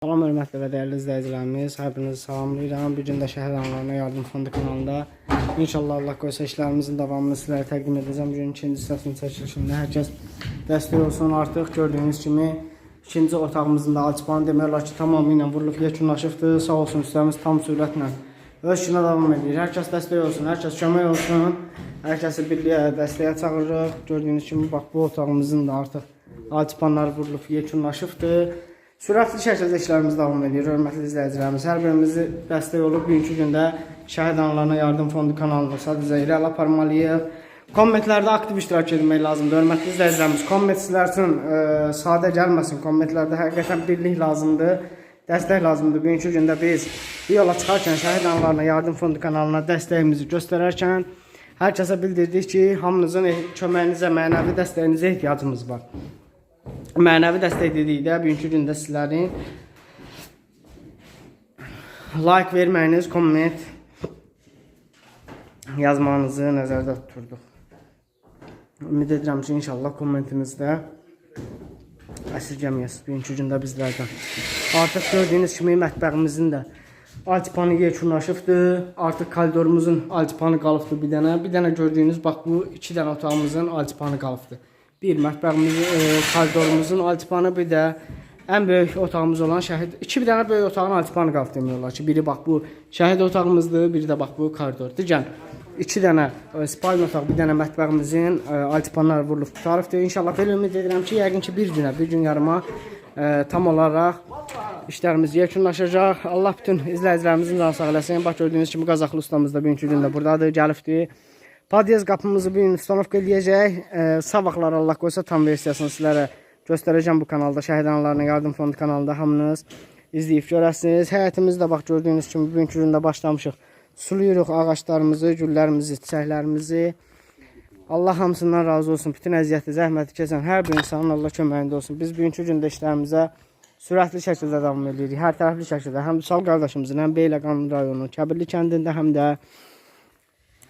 Salam hörmətli və dəyərli izləyicilərimiz, hər birinizi salamlayıram. Bu gün də Şəhər Anlarına Yardım Fondu kanalında İnşallah Allah qoysa işlərimizin davamını sizlərə təqdim edəcəm. Bugün ikinci hissəsinin çəkilişində hər kəs dəstək olsun. Artıq gördüyünüz kimi ikinci otağımızın da alçıpanı demək olar ki, tamamilə vurulub yekunlaşıbdır. Sağ olsun üstəmiz tam sürətlə öz işinə davam edir. Hər dəstək olsun, hər kəs kömək olsun. Hər kəsi birliyə dəstəyə çağırırıq. Gördüyünüz kimi bax bu otağımızın da artıq alçıpanları vurulub yekunlaşıbdır. Sürətli şəkildə işlərimiz davam edir, hörmətli izləyicilərimiz. Hər birimizi dəstək olub bugünkü gündə Şəhid Analarına Yardım Fondu kanalında sadəcə irəli aparmalıyıq. Kommentlərdə aktiv iştirak etmək lazımdır, hörmətli izləyicilərimiz. Komment sizlər üçün e, sadə gəlməsin. Kommentlərdə həqiqətən birlik lazımdır, dəstək lazımdır. Bugünkü gündə biz bir yola çıxarkən Şəhid Analarına Yardım Fondu kanalına dəstəyimizi göstərərkən hər kəsə bildirdik ki, hamınızın eh- köməyinizə, mənəvi dəstəyinizə ehtiyacımız var. Mənəvi dəstək dedikdə bugünkü gündə sizlərin like verməyiniz, komment yazmanızı nəzərdə tuturduq. Ümid edirəm ki, inşallah kommentinizdə əsirgəməyəsiniz bugünkü gündə bizlərdən. Artıq gördüyünüz kimi mətbəximizin də altipanı yekunlaşıbdır. Artıq koridorumuzun altipanı qalıbdır bir dənə. Bir dənə gördüyünüz bax bu iki dənə otağımızın altipanı qalıbdır. Bir mətbəximizin, e, koridorumuzun altipanı, bir də ən böyük otağımız olan şəhid. İki bir dənə böyük otağın altipanı qalıb demək ki, biri bax bu şəhid otağımızdır, biri də bax bu koridor. Digər iki dənə e, spalin otaq, bir dənə mətbəximizin e, altipanları vurulub qutarıbdır. İnşallah belə ümid edirəm ki, yəqin ki bir günə, bir gün yarıma e, tam olaraq işlərimiz yekunlaşacaq. Allah bütün izləyicilərimizin canı sağ eləsin. Bax gördüyünüz kimi Qazaxlı ustamız da bugünkü gündə burdadır, gəlibdir. Padyez qapımızı bu gün ustanovka eləyəcək. E, sağ vaxtlar Allah qoysa tam versiyasını sizlərə göstərəcəm bu kanalda. Şəhid Analarına Yardım Fondu kanalında hamınız izləyib görəsiniz. Həyətimizdə bax gördüyünüz kimi bugünkü gündə başlamışıq. Suluyuruq ağaclarımızı, güllərimizi, çiçəklərimizi. Allah hamısından razı olsun. Bütün əziyyəti, zəhməti keçən hər bir insanın Allah köməyində olsun. Biz bugünkü gündə işlərimizə sürətli şəkildə davam edirik. Hər tərəfli şəkildə həm Sal qardaşımızın, həm Beyləqan rayonu, Kəbirli kəndində, həm də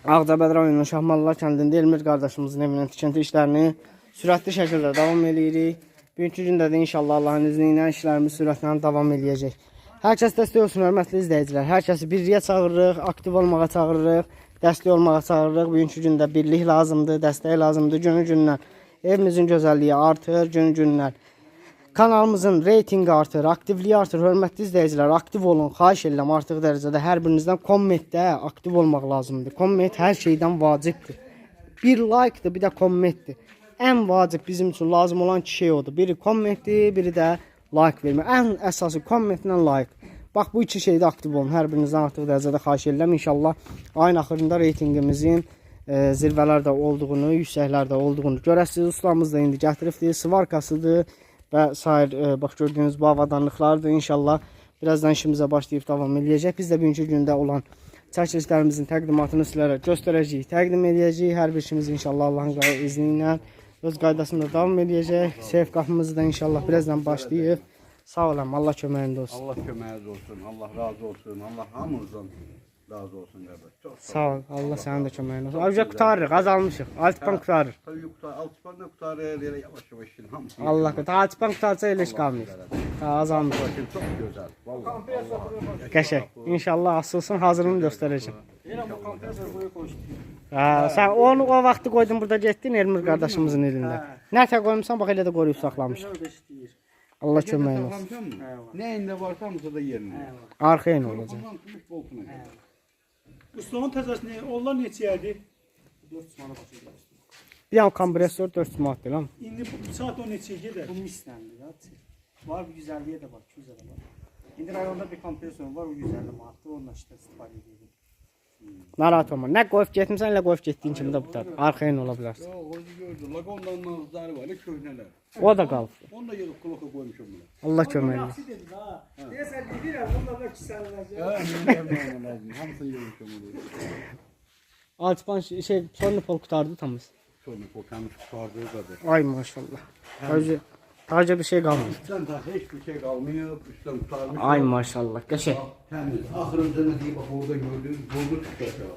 Ağcabəd rayonunun Şahmallar kəndində Elmir qardaşımızın evinin tikinti işlərini sürətli şəkildə davam edirik. Bugünkü gündə də inşallah Allahın izni ilə işlərimiz sürətlə davam eləyəcək. Hər kəs dəstək olsun, hörmətli izləyicilər. Hər kəsi birliyə çağırırıq, aktiv olmağa çağırırıq, dəstək olmağa çağırırıq. Bugünkü gündə birlik lazımdır, dəstək lazımdır. Günü-gündən evimizin gözəlliyi artır, günü-gündən Kanalımızın reytinqi artır, aktivliyi artır. Hörmətli izləyicilər, aktiv olun. Xahiş edirəm artıq dərəcədə hər birinizdən kommentdə aktiv olmaq lazımdır. Komment hər şeydən vacibdir. Bir like-dır, bir də kommentdir. Ən vacib bizim üçün lazım olan iki şey odur. Biri kommentdir, biri də like vermək. Ən əsası kommentlə like. Bax bu iki şeydə aktiv olun. Hər birinizdən artıq dərəcədə xahiş edirəm. İnşallah ayın axırında reytinqimizin e, zirvələrdə olduğunu, yüksəklərdə olduğunu görəsiniz. Ustamız da indi gətiribdir. Svarkasıdır və sair e, bax gördüyünüz bu avadanlıqlardır. İnşallah birazdan işimizə başlayıb davam eləyəcək. Biz də bugünkü gündə olan çəkilişlərimizin təqdimatını sizlərə göstərəcəyik, təqdim edəcəyik. Hər bir işimiz inşallah Allahın izni ilə öz qaydasında davam eləyəcək. Seyf qapımızı da inşallah birazdan başlayıb. Sağ olun, Allah köməyində olsun. Allah köməyiniz olsun, Allah razı olsun, Allah hamınızdan razı olsun. Çox sağ ol, Allah sənin də köməyin olsun. Avca qutarırıq, azalmışıq. Altpan qutarır. Tabii yukarı altıpanla kurtarır, yere yavaş yavaş şimdi hamısını. Allah qıtar. Altpan qutarsa elə iş qalmır. Ha, azalmış. Çok güzel. Vallahi. Qəşəng. İnşallah asılsın, hazırını göstərəcəm. Ha, sən onu o vaxtı qoydun burada getdin Elmir qardaşımızın elində. Nətə qoymusan bax elə də qoruyub saxlamışıq. Allah köməyin olsun. Neyinde varsa hamısı da yerine. Arxayın olacaq. Ustamın təzəsini onlar neçəyədir? Bir dənə kompresor 400 manatdır lan. İndi bu saat o neçəyə gedər? Bu misləndir ya. Var bir güzelliğe de bak, güzel bak. İndi rayonda bir kompresor var, o 150 manatdır. Onunla işte istifadə edirik. Narahat olma. Nə qoyub getmisən, elə qoyub getdiyin kimi də butar. Arxayın ola bilərsən. Ya hoca gördü. Lagondan nazları var, köhneler. O da qalıb. Onu da yığıp kulaka koymuşum buna. Allah kömək eləsin. dedi ha. Deyəsən bilirəm, bunlar da kisənlər. Ya ne lazım. Hamısını yığmışım bunu. Alçıpan şey, şey sonra pol qutardı tamız. Sonra kokanmış kurtardığı kadar. Ay maşallah. Tacı, tacı bir şey qalmadı. Üstten daha hiçbir şey kalmıyor. Üstten kurtarmış. Ay maşallah. Qəşəng. Temiz. Ne diye bak orada gördüğünüz bulgur çıkacak.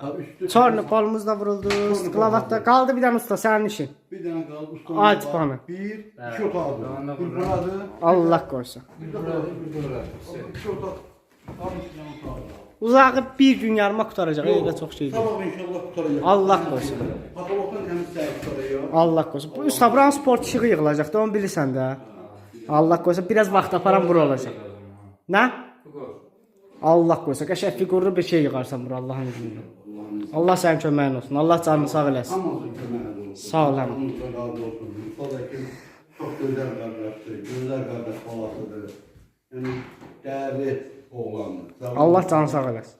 Tabii üstü. Çornopolumuz da vuruldu. Sklavatda kaldı bir tane usta senin işin. Bir tane kaldı ustamız Alt panı. Bir, iki otağı. Bir buradı. Allah korusun. Bir buradı. Bir de buradı. İki otağı. Tam iki tane otağı. Uzağı bir gün yarıma kurtaracak. Öyle çok şey değil. Sabah inşallah kurtaracak. Allah korusun. Patologdan temiz səhv kurtarıyor. Allah korusun. Bu usta buranın sport işığı yığılacaq da onu bilirsən də. Allah korusun biraz vaxt aparan bura olacaq. Nə? Allah korusun. Qəşəng fiqurlu bir şey yığarsan bura Allahın izniyle. Allah sənin köməyin olsun. Allah canını sağ eləsin. Hamımızın köməyi olsun. Sağ razı olsun. Mustafa'daki çok güzel kardeştir. Güzel kardeş balasıdır. Yani değerli oğlandır. Allah canını sağ eləsin.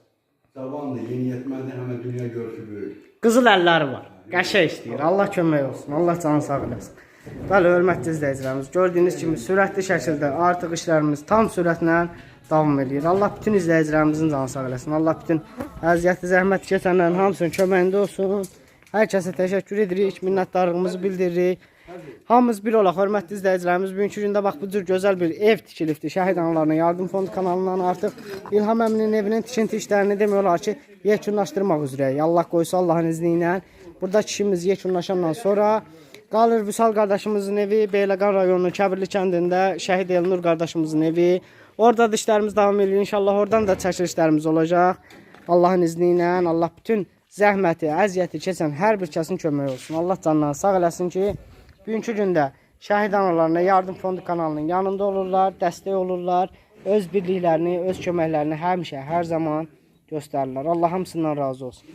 Zavallı, yeni yetmedi hemen dünya görüşü büyük. Qızıl əlləri var. Qəşəng istəyir. Allah kömək olsun. Allah canı sağ eləsin. Bəli, hörmətli izləyicilərimiz, gördüyünüz kimi sürətli şəkildə artıq işlərimiz tam sürətlə davam edir. Allah bütün izləyicilərimizin canı sağ eləsin. Allah bütün əziyyəti, zəhmət keçənlərin hamısının köməyində olsun. Hər kəsə təşəkkür edirik, minnətdarlığımızı bildiririk. Hamımız bir olaq, hörmətli izləyicilərimiz. Bugünkü gündə bax bu cür gözəl bir ev tikilibdir. Şəhid Analarına Yardım Fondu kanalından artıq İlham əminin evinin tikinti işlərini demək olar ki, yekunlaşdırmaq üzrəyik. Allah qoysa Allahın izni ilə. Buradakı işimiz yekunlaşandan sonra qalır Vüsal qardaşımızın evi, Beyləqan rayonunun Kəbirli kəndində Şəhid Elnur qardaşımızın evi. Orada da işlərimiz davam edir. İnşallah oradan da çəkilişlərimiz olacaq. Allahın izni ilə Allah bütün zəhməti, əziyyəti keçən hər bir kəsin köməyi olsun. Allah canlarını sağ eləsin ki, bugünkü gündə Şəhid Analarına Yardım Fondu kanalının yanında olurlar, dəstək olurlar, öz birliklərini, öz köməklərini həmişə, hər zaman göstərirlər. Allah hamısından razı olsun.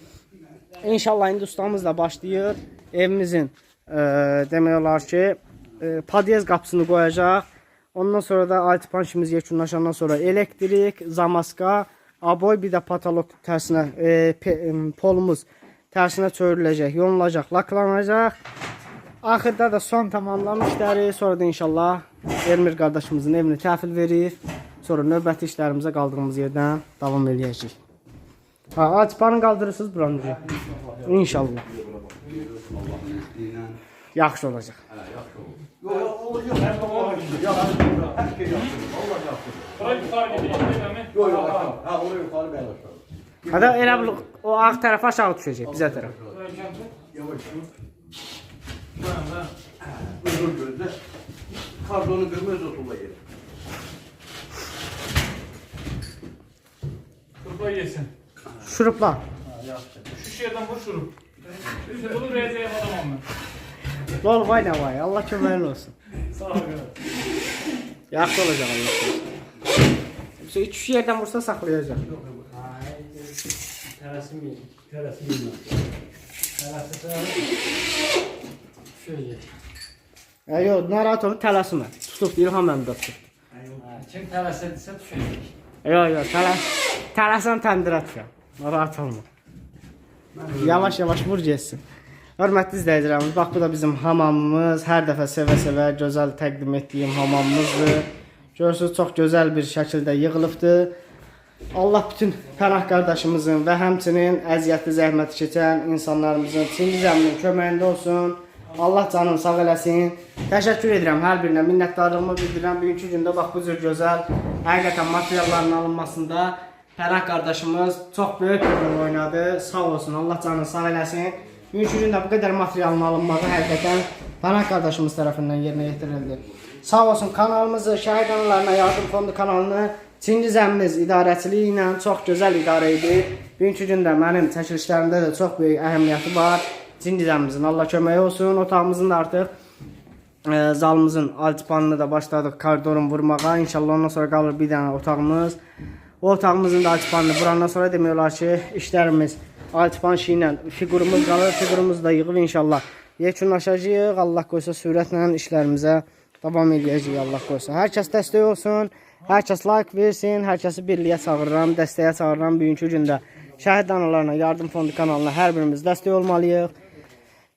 İnşallah indi ustamız da başlayır. Evimizin e, demək olar ki, e, padyez qapısını qoyacaq. Ondan sonra da altipan işimiz yekunlaşandan sonra elektrik, zamaska, aboy bir də patolog tərsinə e, pe, e, polumuz tərsinə çövriləcək, yonulacaq, laklanacaq. Axırda da son tamamlanma işləri, sonra da inşallah Elmir qardaşımızın evini təhvil verir. Sonra növbəti işlərimizə qaldığımız yerdən davam eləyəcəyik. Ha, altipanı qaldırırsınız buranı. İnşallah. Yaxşı olacaq. Yok yok olacak. Her zaman. Yapsın. Her şey yapsın. Allah yapsın. Burayı yukarı mi? Yok yok aşağı. Ha oraya yukarı ben aşağı. Hadi elə o ağ tərəf aşağı düşəcək bizə tərəf. Yavaş dur. Özür gözle. Kardonu kırmızı otula yer. Kurba yesin. Şurupla. Şu şeyden bu şurup. Bunu rezeye adamım ben. Lol vay nə vay. Allah köməyin olsun. Sağ ol. Yaxşı olacaq Allah korusun. Biz üç yerdən vursa saxlayacaq. Tələsməyək. Tələsməyək. Şöyle. E, yox, narahat olma, tələsmə. Tutub İlham məndə tutub. Kim tələsədirsə düşəcək. E, Yox, yox, tələs. Tələsən təndirə düşər. Narahat olma. Yavaş yavaş vur getsin. Hörmətli izləyicilərimiz, bax bu da bizim hamamımız. Hər dəfə sevə-sevə gözəl təqdim etdiyim hamamımızdır. Görürsüz çox gözəl bir şəkildə yığılıbdır. Allah bütün Pənah qardaşımızın və həmçinin əziyyətli zəhməti keçən insanlarımızın Çingiz əminin köməyində olsun. Allah canını sağ eləsin. Təşəkkür edirəm hər birinə. Minnətdarlığımı bildirirəm. Bugünkü gündə bax bu cür gözəl həqiqətən materialların alınmasında Pənah qardaşımız çox böyük bir rol oynadı. Sağ olsun. Allah canını sağ eləsin. Bugünkü gündə bu qədər materialın alınması həqiqətən Pənah qardaşımız tərəfindən yerinə yetirildi. Sağ olsun kanalımızı, Şəhid Analarına Yardım Fondu kanalını Çingiz əmmimiz idarəçiliyi ilə çox gözəl idarə edir. Bugünkü gündə mənim çəkilişlərimdə də çox böyük əhəmiyyəti var. Çingiz əmmimizin Allah köməyi olsun. Otağımızın da artıq e, zalımızın altipanını da başladıq koridorun vurmağa. İnşallah ondan sonra qalır bir dənə otağımız. O otağımızın da altipanını vurandan sonra demək olar ki, işlərimiz altipan işi ilə fiqurumuz qalır. Fiqurumuzu da yığıb inşallah yekunlaşacağıq. Allah qoysa sürətlə işlərimizə davam edəcəyik Allah qoysa. Hər kəs dəstək olsun. Hər like versin. Hər kəsi birliyə çağırıram, dəstəyə çağırıram. Bugünkü gündə Şəhid Analarına Yardım Fondu kanalına hər birimiz dəstək olmalıyıq.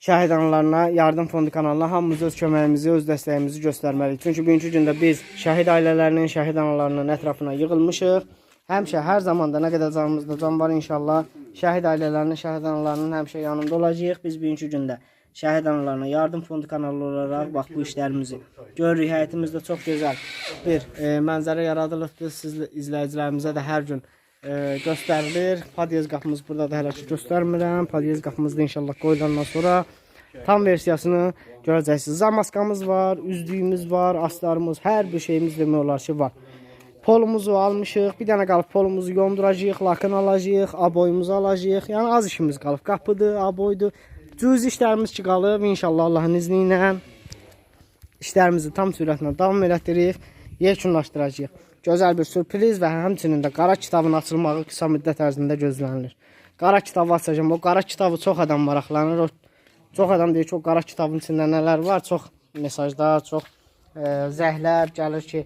Şəhid analarına Yardım Fondu kanalına hamımız öz köməyimizi, öz dəstəyimizi göstərməliyik. Çünki bugünkü gündə biz şəhid ailələrinin, şəhid analarının ətrafına yığılmışıq. Həmişə, hər zaman da nə qədər canımızda can var inşallah. Şəhid ailələrinin, şəhid analarının həmişə yanında olacağıq. Biz bugünkü gündə şəhid analarına Yardım Fondu kanalı olaraq bax bu işlərimizi görürük. Həyətimizdə çox gözəl bir e, mənzərə yaradılıbdır. Siz izləyicilərimizə də hər gün e, göstərilir. Padyez qapımız burada da hələ ki göstərmirəm. Padyez qapımızda inşallah qoyulandan sonra tam versiyasını görəcəksiniz. Zamaskamız var, üzdüyümüz var, astarımız, hər bir şeyimiz demək olar ki var. Polumuzu almışıq. Bir dənə qalıb polumuzu yonduracağıq, lakın alacağıq, aboyumuzu alacağıq. Yəni az işimiz qalıb. Qapıdır, aboydur. Cüz işlərimiz ki inşallah Allahın izni ilə işlərimizi tam sürətlə davam elətdiririk, yekunlaşdıracağıq. Gözəl bir sürpriz və həmçinin də qara kitabın açılmağı qısa müddət ərzində gözlənilir. Qara kitabı açacağam. O qara kitabı çox adam maraqlanır. O çox adam deyir ki, o qara kitabın içində nələr var? Çox mesajlar, çox e, zəhlər gəlir ki,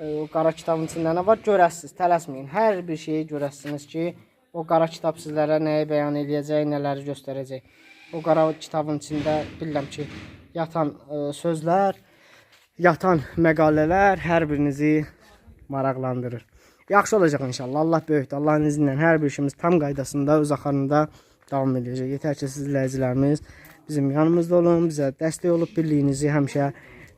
o qara kitabın içində nə var? Görəsiniz, tələsməyin. Hər bir şeyi görəsiniz ki, o qara kitab sizlərə nəyi bəyan eləyəcək, nələri göstərəcək. O qara kitabın içində bilirəm ki, yatan e, sözlər, yatan məqalələr hər birinizi maraqlandırır. Yaxşı olacaq inşallah. Allah böyükdür. Allahın izni ilə hər bir işimiz tam qaydasında, öz axarında davam edəcək. Yetər ki, siz izləyicilərimiz bizim yanımızda olun, bizə dəstək olub birliyinizi həmişə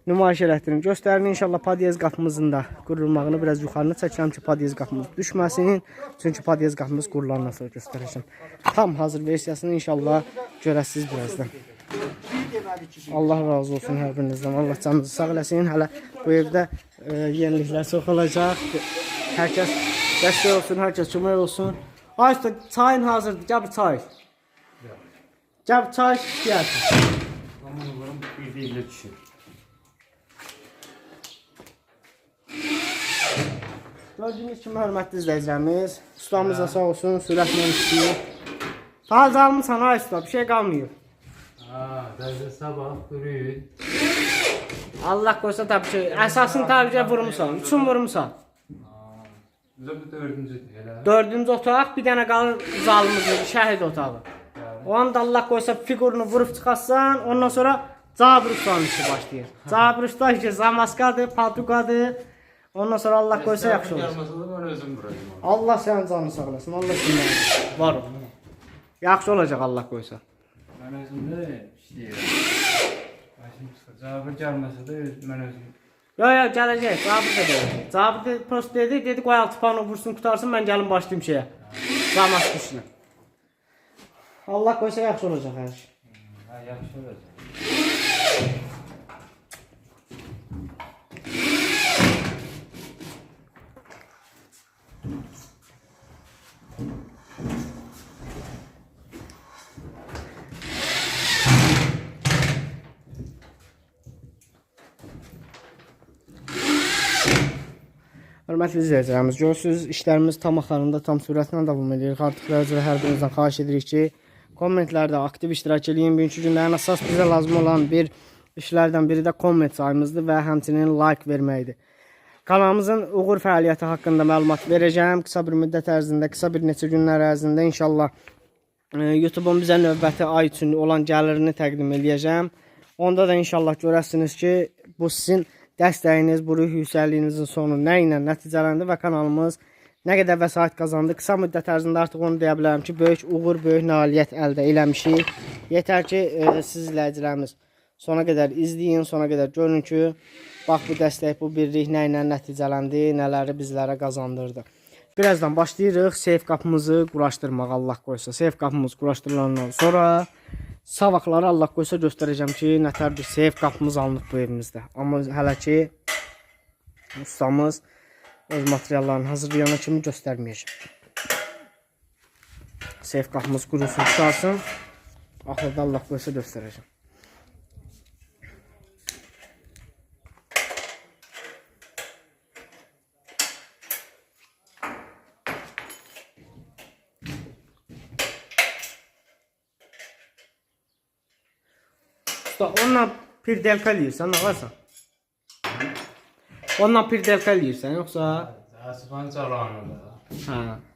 nümayiş elətdirin. Göstərin inşallah padyez qapımızın da qurulmağını biraz yuxarı çəkirəm ki, padyez qapımız düşməsin. Çünki padyez qapımız qurulandan sonra göstərəcəm. Tam hazır versiyasını inşallah görəsiniz birazdan. Allah razı olsun hər birinizdən. Allah canınızı sağ eləsin. Hələ bu evdə e, yeniliklər çox olacaq. Hər kəs dəstək olsun, hər kəs kömək olsun. Ay usta, çayın hazırdır. Gəl bir çay. Gəl bir çay gəl. Aman bir deyile düşür. Gördüyünüz kimi hörmətli izləyicilərimiz, ustamız da sağ olsun, sürətlə işləyir. Hal almısan ay usta, bir şey qalmıyor. Derse sabah duruyor. Allah qoysa tabii ki, əsasını tabii ki vurmusan, üçün vurmusan. Bize bu dördüncü hele. Dördüncü otaq, bir dənə qalır zalımızın, şəhid otağı. O anda Allah qoysa fiqurunu vurub çıxarsan, ondan sonra Cabir ustanın işi başlayır. Cabir usta ki, zamaskadır, padukadır. Ondan sonra Allah qoysa yaxşı bırakayım. Allah sənin canını sağ eləsin. Allah səndən var ol. Yaxşı olacaq Allah qoysa. Ben özüm de işleyeyim. Başım sıkıca bir gelmese de ben özüm. Yo yo gələcək. Cabir də gələcək. Də prost dedi, dedi qoy altı pano vursun, qutarsın, mən gəlim başlayım şeyə. Zamask işinə. Allah qoysa yaxşı olacaq hər şey. Ha yaxşı olacak. Hörmətli izləyicilərimiz, görürsüz, işlərimiz tam axarında, tam sürətlə davam edir. Artıq üzrə hər birinizdən xahiş edirik ki, kommentlərdə aktiv iştirak edin. Bugünkü günlərin əsas bizə lazım olan bir işlərdən biri də komment sayımızdır və həmçinin like verməkdir. Kanalımızın uğur fəaliyyəti haqqında məlumat verəcəm. Qısa bir müddət ərzində, qısa bir neçə günlər ərzində inşallah e, YouTube-un bizə növbəti ay üçün olan gəlirini təqdim eləyəcəm. Onda da inşallah görəsiniz ki, bu sizin dəstəyiniz, bu ruh yüksəkliyinizin sonu nə ilə nəticələndi və kanalımız nə qədər vəsait qazandı. Qısa müddət ərzində artıq onu deyə bilərəm ki, böyük uğur, böyük nailiyyət əldə eləmişik. Yetər ki, e, siz izləyicilərimiz sona qədər izləyin, sona qədər görün ki, bax bu dəstək, bu birlik nə ilə nəticələndi, nələri bizlərə qazandırdı. Birazdan başlayırıq seyf qapımızı quraşdırmağa Allah qoysa. Seyf qapımız quraşdırılandan sonra savaqları Allah qoysa göstərəcəm ki, nətər bir seyf qapımız alınıb bu evimizdə. Amma hələ ki ustamız öz materiallarını hazırlayana kimi göstərməyəcəm. Seyf qapımız qurusun, qurtarsın. Axırda Allah qoysa göstərəcəm. Usta, onunla pirdelka eləyirsən, nə varsan? Onunla pirdelka eləyirsən, yoxsa? Asıpan çalanı da. Hə.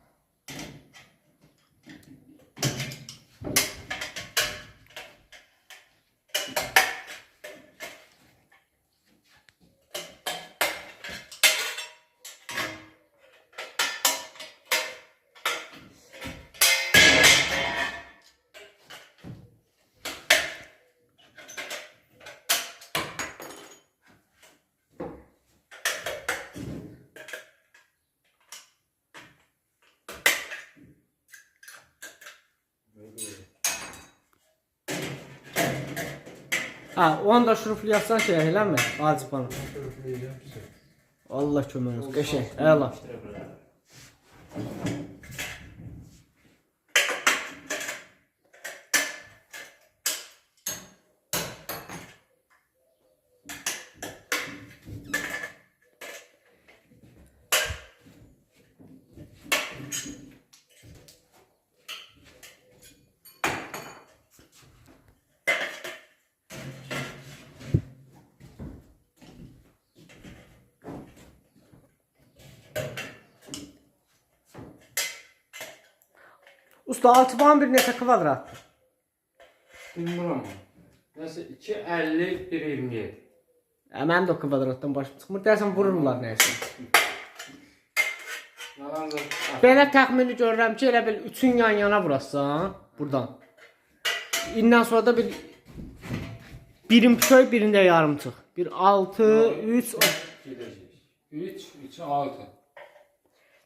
Ha, onu da şuruflayatsan şey eləmə, alçıpanı. Şuruflayacağım size. Allah kömək olsun. Qəşəng. Əla. Usta alçıpanın bir neçə kvadratdır? Bilmiyorum. Nasıl 250 bir 27. Hə, mənim də o kvadratdan başım çıxmır. Deyəsən vururlar da Belə təxmini görürəm ki, elə bil üçün yan-yana vurasan, buradan. İndən sonra da bir birim köy, birində yarımçıq. Bir 6, 3, gideceğiz. 3, 3, 6.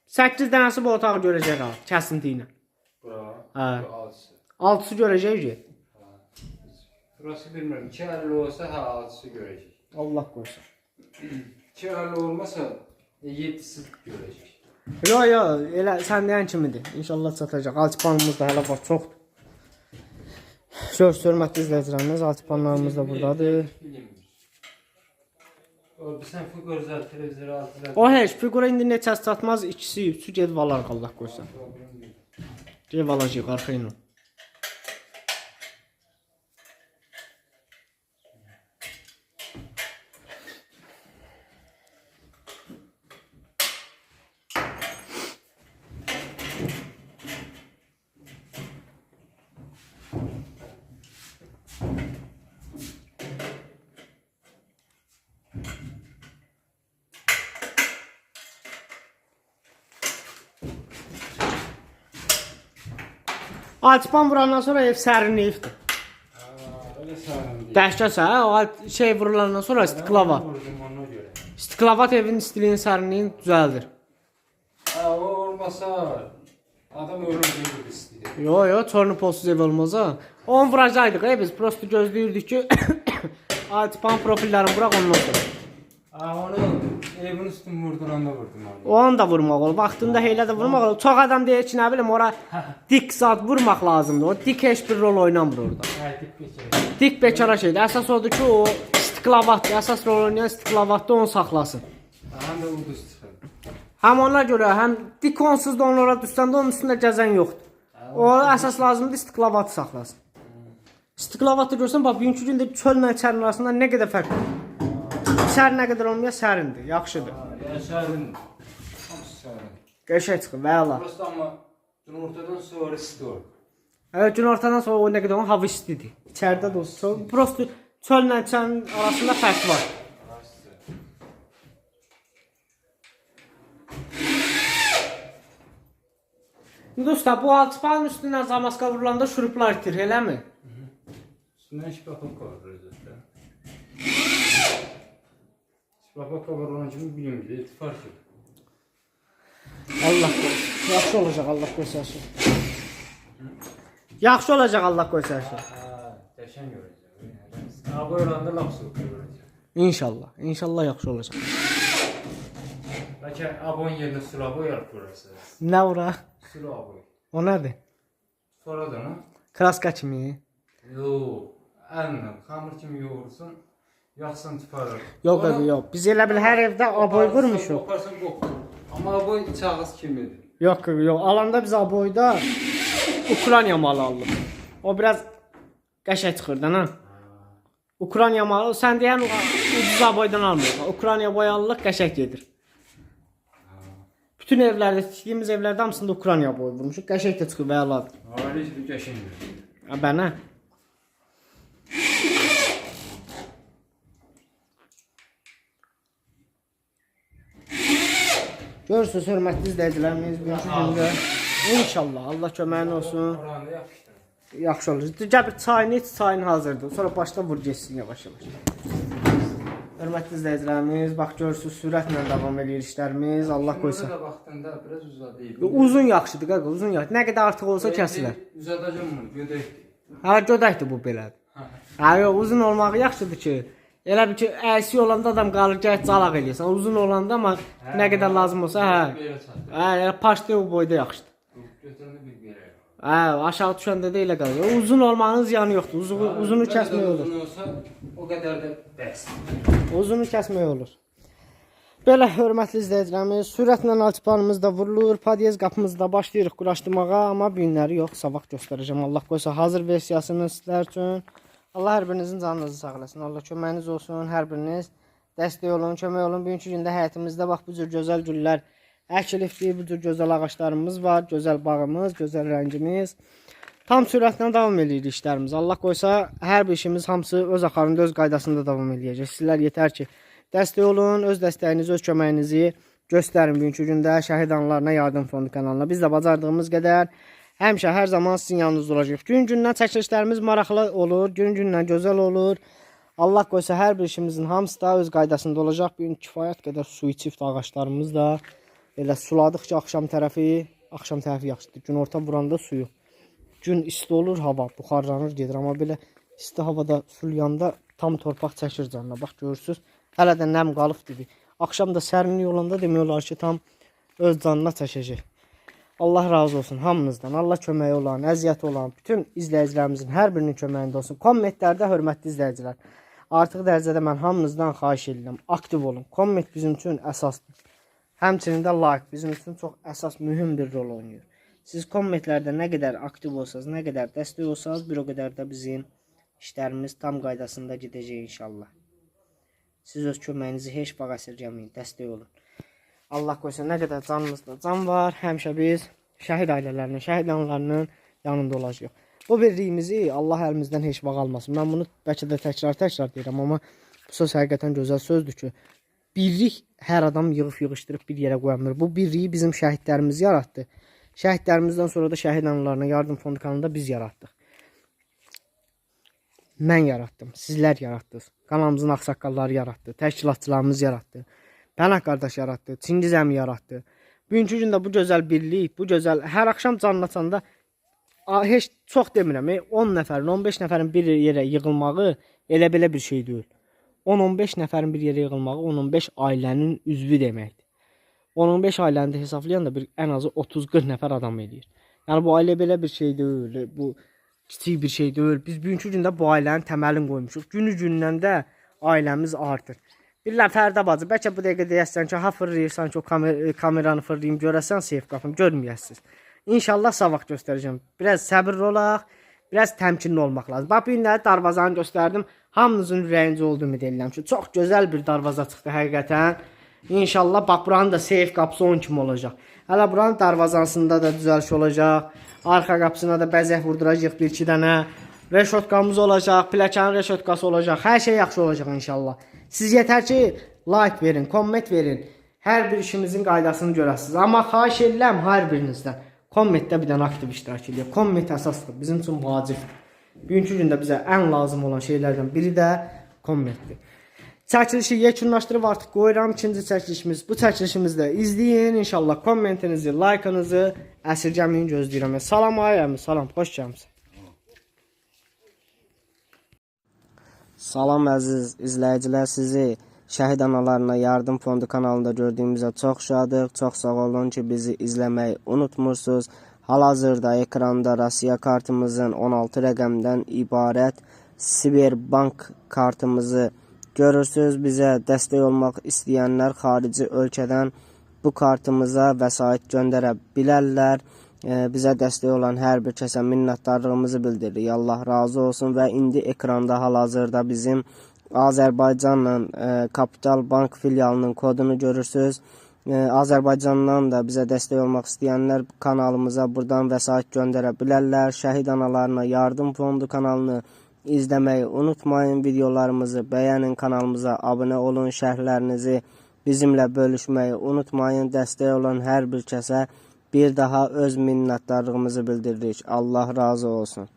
8 dənəsi bu otağı görəcək ha, kəsinti ilə. Bravo. Ha. Bu altısı. 6-sı görəcək ki. Burası bilmiyorum. 250 olsa ha altısı görecek. Allah qoysun. 250 olmasa 7'si görecek. Yo yo, elə sən deyən kimidir. İnşallah çatacaq. Alçıpanımız da hələ var, çoxdur. Söz hörmətli izləyicilərimiz, alçıpanlarımız da burdadır. O altılar. O heç fiqura indi neçəsi çatmaz, ikisi, üçü gedib alar Allah qoysun. Gedib alacaq arxa ilə. Alçıpan vurandan sonra ev sərinləyibdir. Dəhşət hə, o şey vurulandan sonra istiklava. İstiklavat evin istiliyini, sərinliyini düzəldir. Ha o olmasa adam ölüm gibi istiyor. Yo yo, çornupolsuz ev olmaz ha. Onu vuracaqdıq, e, biz prosto gözləyirdik ki Alçıpan profillərini vuraq ondan sonra. Onu evin üstün vurduranda vurdum onu. Onu da vurmaq olur. Vaxtında heylə də vurmaq olur. Çox adam deyir ki, nə bilim, ora dik zat vurmaq lazımdır. O dik heç bir rol oynamır orada. Ha dik geçer. Dik bekara şeydir. Əsas odur ki, o istiklavatdır. Əsas rol oynayan istiklavatda onu saxlasın. Hem de uduz çıkar. Həm ona görə, həm dik onsuz da onlara düşəndə onun üstündə gəzən yoxdur. O əsas lazımdır istiklavatı saxlasın. İstiklavatı görsən, bax bugünkü gündə çöllə çərin arasında nə qədər fərq var. Çər nə qədər olmaya sərindir, yaxşıdır. Ha, yaşarın. Hamısı sarın. Qəşəng çıxır, vəla. Burası ama dün ortadan sonra istiyor. Evet, gün ortadan sonra o nə qədər hava istidir. İçəridə də olsun. Prosto çöllə çərin arasında fərq var. Usta, bu alçıpanın üstündən zamaska vurulanda şuruplar itir, eləmi? Üstünden şipapak koyuyoruz zaten. Var onun için bilmiyorum bir de fark yok. Allah. Yaxşı olacaq, Allah göstərsin. Yaxşı olacaq, Allah göstərsin. Ha, deşen göreceğim. Ha böyle anda laf sokuyor göreceğim. İnşallah, inşallah yaxşı olacaq. Belki abon yerine sula boyar burası. Nə ora? Sula boy. O nədir? Sonra da ne? Kraska kimi. Yo, annem hamur kimi yoğursun. Yaksın çıkarır. Yox, yox, yox. Biz elə bil hər evdə aboy vurmuşuq. Koparsın kop. Ama aboy çağız kimidir. Yox, yox. Alanda biz aboyda Ukrayna malı aldıq. O biraz qəşəng çıxır da, nə? Ukrayna malı, sən deyən ucuz aboydan almırıq. Ukrayna boy alırıq, qəşəng gedir. Bütün evlərdə, tikdiyimiz evlərdə hamısında Ukrayna boy vurmuşuq. Qəşəng də çıxır və əladır. Deşen göreceğim. Ha, Bənə. Görürsünüz, hörmətli izləyicilərimiz, bugünkü gündə inşallah Allah köməyin olsun. Yaxşı olur. Gəl bir çayını iç, çayın hazırdır. Sonra başla vur getsin yavaş-yavaş. Hörmətli izləyicilərimiz, bax görürsüz, sürətlə davam edir işlərimiz. Allah qoysun. Burada da vaxtında biraz. Uzun yaxşıdır, qaqa, uzun yaxşı. Nə qədər artıq olsa kəsilər. Uzadacağım bunu, gödəkdir. Ha, gödəkdir bu belədir. Ha yox, uzun olmağı yaxşıdır ki. Elə bir ki, əsi olanda adam qalır gəl calaq eləyirsən. Uzun olanda amma nə qədər lazım olsa, hə. Hə, elə paşda o boyda yaxşıdır. Götürünü bir yere. Hə, aşağı düşəndə də elə qalır. Uzun olmağının ziyanı yoxdur. Uzunu, uzunu Ne kadar kəsmək olur. Uzun olsa o kadar da bəs. Uzunu kəsmək olur. Belə hörmətli izləyicilərimiz, sürətlə alçıpanımız da vurulur, padyez qapımızda başlayırıq quraşdırmağa, amma bu günləri yox, sabah göstərəcəm. Allah qoysa hazır versiyasını sizlər üçün. Allah hər birinizin canınızı sağ eləsin. Allah köməyiniz olsun, hər biriniz dəstək olun, kömək olun. Bugünkü gündə həyatımızda bax bu cür gözəl güllər əkilibdir, bu cür gözəl ağaclarımız var, gözəl bağımız, gözəl rəngimiz. Tam sürətlə davam edir işlərimiz. Allah qoysa hər bir işimiz hamısı öz axarında, öz qaydasında davam eləyəcək. Sizlər yetər ki, dəstək olun, öz dəstəyinizi, öz köməyinizi göstərin bugünkü gündə Şəhid Anlarına Yardım Fondu kanalına. Biz də bacardığımız qədər həmişə hər zaman sizin yanınızda olacağıq. Gün-gündən çəkilişlərimiz maraqlı olur, gün-gündən gözəl olur. Allah qoysa hər bir işimizin hamısı da öz qaydasında olacaq. Bu gün kifayət qədər su içib ağaclarımız da elə suladıqca axşam tərəfi, axşam tərəfi yaxşıdır. Gün orta vuranda suyu. Gün isti olur hava, buxarlanır gedir. Amma belə isti havada sulayanda tam torpaq çəkir canına. Bax görürsüz, hələ də nəm qalıb dibi. Axşam da sərinlik olanda demək olar ki, tam öz canına çəkəcək. Allah razı olsun hamınızdan. Allah köməyi olan, əziyyəti olan bütün izləyicilərimizin hər birinin köməyində olsun. Kommentlərdə hörmətli izləyicilər. Artıq dərəcədə mən hamınızdan xahiş edirəm. Aktiv olun. Komment bizim üçün əsasdır. Həmçinin də like bizim üçün çox əsas mühüm bir rol oynayır. Siz kommentlərdə nə qədər aktiv olsanız, nə qədər dəstək olsanız, bir o qədər də bizim işlərimiz tam qaydasında gedəcək inşallah. Siz öz köməyinizi heç vaxt əsirgəməyin, dəstək olun. Allah qoysa nə qədər canınızda can var, həmişə biz şəhid ailələrinin, şəhid analarının yanında olacağıq. Bu birliyimizi Allah əlimizdən heç vaxt almasın. Mən bunu bəlkə də təkrar-təkrar deyirəm, amma bu söz həqiqətən gözəl sözdür ki, birlik hər adam yığıb yığışdırıb bir yerə qoyamır. Bu birliyi bizim şəhidlərimiz yaratdı. Şəhidlərimizdən sonra da şəhid analarına yardım fondu kanalında biz yaratdıq. Mən yaratdım, sizlər yaratdınız. Kanalımızın ağsaqqalları yaratdı, təşkilatçılarımız yaratdı. Pənah qardaş yaratdı, Çingiz əmi yaratdı. Bugünkü gündə bu gözəl birlik, bu gözəl hər axşam canlı açanda heç çox demirəm, e, 10 nəfərin, 15 nəfərin bir yerə yığılmağı elə belə bir şey deyil. 10-15 nəfərin bir yerə yığılmağı 10-15 ailənin üzvü deməkdir. 10-15 ailəni də hesablayanda bir ən azı 30-40 nəfər adam eləyir. Yəni bu ailə belə bir şey deyil. Bu kiçik bir şey deyil. Biz bugünkü gündə bu ailənin təməlini qoymuşuq. Günü gündən də ailəmiz artır. Bilirəm Fərdə bacı, bəlkə bu dəqiqə deyəsən ki, ha fırlayırsan ki, o kamer kameranı fırlayım, görəsən seyf qapım, görməyəsiniz. İnşallah sabah göstərəcəm. Biraz səbirli olaq, biraz təmkinli olmaq lazım. Bax bu günləri darvazanı göstərdim. Hamınızın ürəyinizə oldu ümid edirəm ki, çox gözəl bir darvaza çıxdı həqiqətən. İnşallah bax buranın da seyf qapısı onun kimi olacaq. Hələ buranın darvazasında da düzəliş olacaq. Arxa qapısına da bəzək vurduracağıq bir iki dənə. Reşotkamız olacaq, pləkanın reşotkası olacaq. Hər şey yaxşı olacaq inşallah. Siz yetər ki like verin, komment verin. Hər bir işimizin qaydasını görəsiniz. Amma xahiş edirəm hər birinizdən kommentdə bir dənə aktiv iştirak edin. Komment əsasdır, bizim üçün vacibdir. Bugünkü gündə bizə ən lazım olan şeylərdən biri də kommentdir. Çəkilişi yekunlaşdırıb artıq qoyuram ikinci çəkilişimiz. Bu çəkilişimizdə izləyin. İnşallah kommentinizi, like-ınızı əsirgəməyin gözləyirəm. Salam ayəm, salam, xoş gəlmisiniz. Salam əziz izləyicilər, sizi Şəhid Analarına Yardım Fondu kanalında gördüyümüzə çox şadıq. Çox sağ olun ki, bizi izləməyi unutmursunuz. Hal-hazırda ekranda Rusiya kartımızın 16 rəqəmdən ibarət Siberbank kartımızı görürsüz. Bizə dəstək olmaq istəyənlər xarici ölkədən bu kartımıza vəsait göndərə bilərlər. Bizə dəstək olan hər bir kəsə minnətdarlığımızı bildiririk. Allah razı olsun və indi ekranda hal-hazırda bizim Azərbaycanla e, Kapital Bank filialının kodunu görürsüz. E, Azərbaycandan da bizə dəstək olmaq istəyənlər kanalımıza buradan vəsait göndərə bilərlər. Şəhid analarına Yardım Fondu kanalını izləməyi unutmayın. Videolarımızı bəyənin, kanalımıza abunə olun, şərhlərinizi bizimlə bölüşməyi unutmayın. Dəstək olan hər bir kəsə bir daha öz minnətdarlığımızı bildiririk. Allah razı olsun.